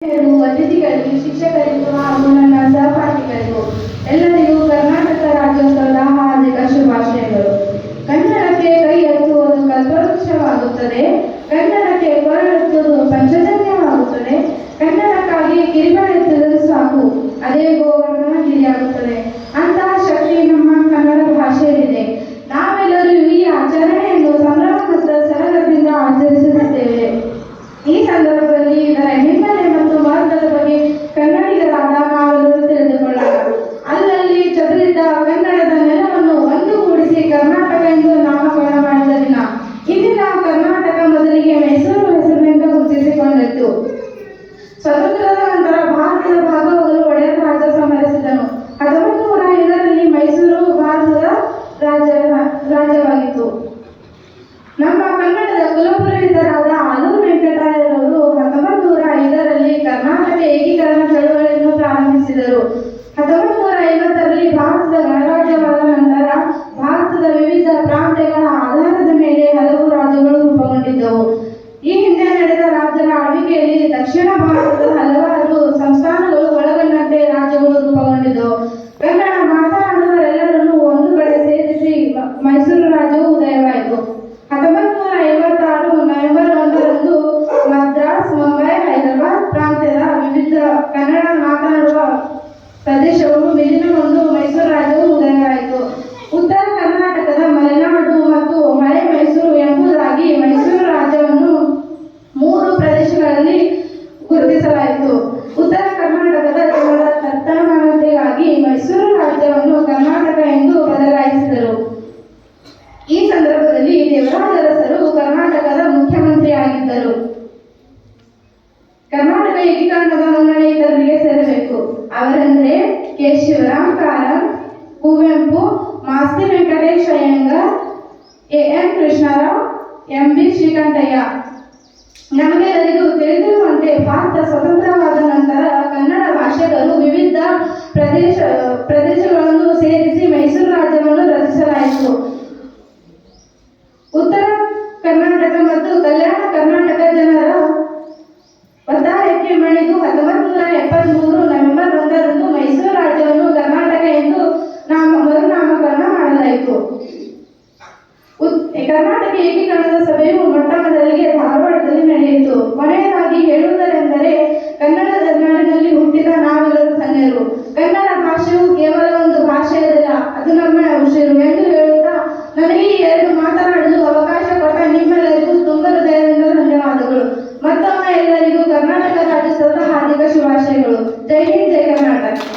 ಅತಿಥಿಗಳಿಗೂ, ಶಿಕ್ಷಕರಿಗೂ, ಹಾಗೂ ನನ್ನ ಸಹಪಾಠಿಗಳಿಗೂ ಎಲ್ಲರಿಗೂ ಕರ್ನಾಟಕ ರಾಜ್ಯೋತ್ಸವದ ಹಾರ್ದಿಕ ಶುಭಾಶಯಗಳು. ಕನ್ನಡಕ್ಕೆ ಕೈ ಎತ್ತುವುದು ಕಲ್ಪವೃಕ್ಷವಾಗುತ್ತದೆ. ಕನ್ನಡಕ್ಕೆ ಕೊರಳೆತ್ತುವುದು ಪಂಚಜನ್ಯವಾಗುತ್ತದೆ. ಕನ್ನಡಕ್ಕಾಗಿ ಕಿರಿಬಳೆತ್ತಿದರೂ ಸಾಕು. ಅದೇ ಗೋವರ್ಧನಗಿರಿಯಾಗುತ್ತದೆ ಅಂತಹ ಶಕ್ತಿ ನಮ್ಮ ಕನ್ನಡ ಭಾಷೆಯಲ್ಲಿದೆ. ನಾವೆಲ್ಲರೂ ಈ ಆಚರಣೆಯನ್ನು ಸಂಭ್ರಮ ಮತ್ತು ಸರಳದಿಂದ ಆಚರಿಸುತ್ತೇವೆ ಈ ಸಂದರ್ಭದಲ್ಲಿ ಇದರ ಹಿನ್ನೆಲೆ ಹತ್ತೊಂಬತ್ತು ನೂರ ಐವತ್ತರಲ್ಲಿ ಭಾರತದ ಗಣರಾಜ್ಯವಾದ ನಂತರ ಭಾರತದ ವಿವಿಧ ಪ್ರಾಂತ್ಯಗಳ ಆಧಾರದ ಮೇಲೆ ಹಲವು ರಾಜ್ಯಗಳು ರೂಪುಗೊಂಡಿದ್ದವು. ಈ ಹಿಂದೆ ನಡೆದ ರಾಜ್ಯಗಳ ಆಳ್ವಿಕೆಯಲ್ಲಿ ದಕ್ಷಿಣ ಭಾರತದ ಪ್ರದೇಶಗಳಲ್ಲಿ ಗುರುತಿಸಲಾಯಿತು. ಉತ್ತರ ಕರ್ನಾಟಕದ ಜನರ ತತ್ತಮಾನತೆಗಾಗಿ ಮೈಸೂರು ರಾಜ್ಯವನ್ನು ಕರ್ನಾಟಕ ಎಂದು ಬದಲಾಯಿಸಿದರು. ಈ ಸಂದರ್ಭದಲ್ಲಿ ದೇವರಾಜರಸರು ಕರ್ನಾಟಕದ ಮುಖ್ಯಮಂತ್ರಿಯಾಗಿದ್ದರು. ಕರ್ನಾಟಕ ಏಕೀಕರಣದ ಮುನ್ನಡೆ ಇತರರಿಗೆ ಸೇರಬೇಕು. ಅವರೆಂದರೆ K. Shivaram Karanth Kuvempu, Masti Venkatesh Iyengar, A. N. Krishnarao, M. B Srikantaiah. ನಮಗೆಲ್ಲರಿಗೂ ತಿಳಿದಿರುವಂತೆ ಭಾರತ ಸ್ವತಂತ್ರವಾದ ನಂತರ ಕನ್ನಡ ಭಾಷೆಗಳು ವಿವಿಧ ಪ್ರದೇಶ, ಪ್ರದೇಶಗಳನ್ನು ಸೇರಿಸಿ ಮೈಸೂರು ರಾಜ್ಯವನ್ನು ರಚಿಸಲಾಯಿತು. ಉತ್ತರ ಕರ್ನಾಟಕ ಮತ್ತು ಕಲ್ಯಾಣ ಕರ್ನಾಟಕ ಜನರ ಒತ್ತಾಯಕ್ಕೆ ಮಣಿದು ಹತ್ತೊಂಬತ್ತು ನೂರ ಎಪ್ಪತ್ಮೂರು ನವೆಂಬರ್ ಒಂದರಂದು ಮೈಸೂರು ರಾಜ್ಯವನ್ನು ಕರ್ನಾಟಕ ನಾವೆಲ್ಲರೂ ಧನ್ಯರು ಕನ್ನಡ ಭಾಷೆಯು ಕೇವಲ